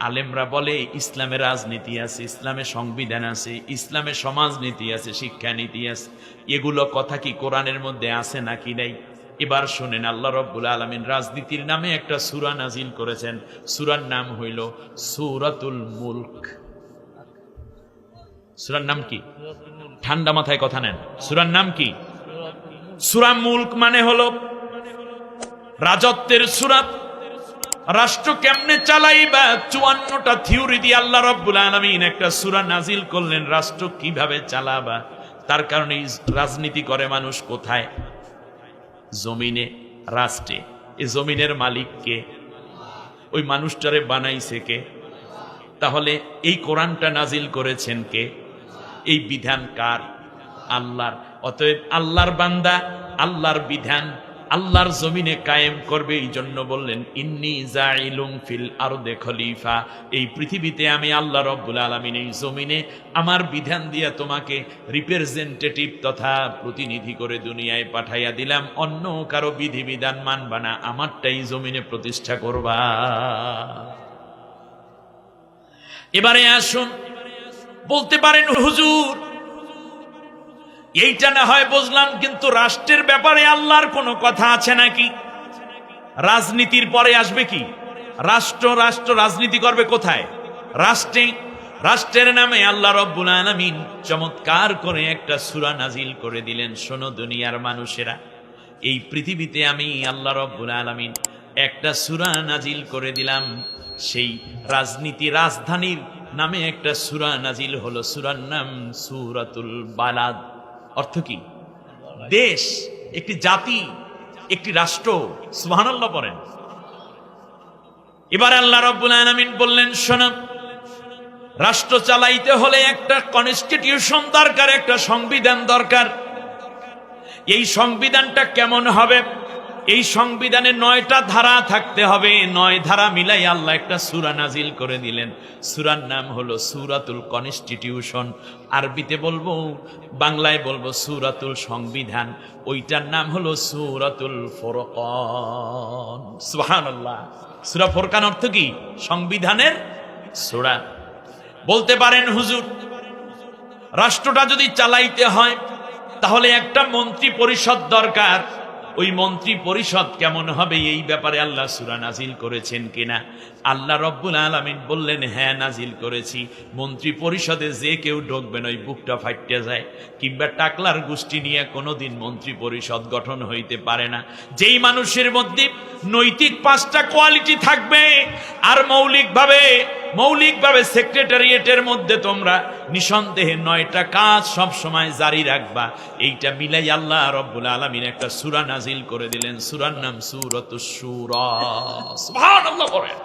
আলেমরা বলে, ইসলামে রাজনীতি আছে, ইসলামে সংবিধান আছে, ইসলামে সমাজনীতি আছে, শিক্ষানীতি আছে। এগুলো কথা কি কোরআনের মধ্যে আছে নাকি নাই? এবার শোনেন, আল্লাহ রব্বুল আলমিন রাজনীতির নামে একটা সুরা নাজিল করেছেন। সুরার নাম হইল সুরাতুল মুলক। সুরার নাম কি? ঠান্ডা মাথায় কথা নেন। সুরার নাম কি? সুরা মুলক মানে হলো রাজত্বের সুরাত রাষ্ট্র কেমনে চালাইবা? চুয়ান্নটা থিওরি দিয়ে আল্লাহ রব্বুল আলমিন একটা সুরা নাজিল করলেন, রাষ্ট্র কীভাবে চালাবা? তার কারণে রাজনীতি করে মানুষ কোথায়? জমিনে, রাষ্ট্রে। এই জমিনের মালিককে ওই মানুষটারে বানাইছে কে? তাহলে এই কোরআনটা নাজিল করেছেন কে? এই বিধান কার? আল্লাহর। অতএব আল্লাহর বান্দা, আল্লাহর বিধান আল্লাহর জমিনে কায়েম করবে এই জন্য বললেন, ইন্নি জাইলুম ফিল আরদে খলিফা। এই পৃথিবীতে আমি আল্লাহ রব্বুল আলমিন এই জমিনে আমার বিধান দিয়া তোমাকে রিপ্রেজেন্টেটিভ তথা প্রতিনিধি করে দুনিয়ায় পাঠাইয়া দিলাম। অন্য কারও বিধিবিধান মানবা না, আমারটাই জমিনে প্রতিষ্ঠা করবা। এবারে আসুন, বলতে পারেন, হুজুর এইটা না হয় বুঝলাম, কিন্তু রাষ্ট্রের ব্যাপারে আল্লাহর কোনো কথা আছে নাকি? রাজনীতির পরে আসবে কি? রাষ্ট্র রাষ্ট্র রাজনীতি করবে কোথায়? রাষ্ট্রে। রাষ্ট্রের নামে আল্লাহ রব্বুল আলমিন চমৎকার করে একটা সুরা নাজিল করে দিলেন, শোনো দুনিয়ার মানুষেরা। এই পৃথিবীতে আমি আল্লাহ রব্বুল আলমিন একটা সুরা নাজিল করে দিলাম, সেই রাজনীতি রাজধানীর নামে একটা সুরা নাজিল হলো, সুরার নাম সুরাতুল বালাদ। অর্থ কি? দেশ, একটি জাতি, একটি রাষ্ট্র সুহানাল্লাহ পড়েন এবার আল্লাহ রব্বুল আলামিন বললেন, শোনা, রাষ্ট্র চালাইতে হলে একটা কনস্টিটিউশন দরকার, একটা সংবিধান দরকার। এই সংবিধানটা কেমন হবে? এই সংবিধানে নয়টা ধারা থাকতে হবে। নয় ধারা মিলাই আল্লাহ একটা সুরা নাজিল করে দিলেন। সুরার নাম হলো সুরাতুল কনস্টিটিউশন। আরবিতে বলব, বাংলায় বলব সুরাতুল সংবিধান। ওইটার নাম হলো সুরাতুল ফোরকন। সুবহানাল্লাহ। সুরা ফোরকান অর্থ কি? সংবিধানের সুরা। বলতে পারেন হুজুর, রাষ্ট্রটা যদি চালাইতে হয়, তাহলে একটা মন্ত্রী পরিষদ দরকার। ওই মন্ত্রী পরিষদ কেমন হবে এই ব্যাপারে আল্লাহ সুরা নাজিল করেছেন কিনা? আল্লাহ রব্বুল আলমিন বললেন হ্যাঁ নাজিল করেছি। মন্ত্রী পরিষদে যে কেউ ঢুকবেন ওই বুকটা ফাইটে যায়। কিংবা টাকলার গোষ্ঠী নিয়ে কোনোদিন মন্ত্রী পরিষদ গঠন হইতে পারে না। যেই মানুষের মধ্যে নৈতিক পাঁচটা কোয়ালিটি থাকবে, আর মৌলিকভাবে মৌলিকভাবে সেক্রেটারিয়েটের মধ্যে তোমরা নিঃসন্দেহে নয়টা কাজ সব সময় জারি রাখবা। এইটা মিলাই আল্লাহ রব্বুল আলমিন একটা সুরা নাজিল করে দিলেন। সুরার নাম সুরত সুর। বলেন।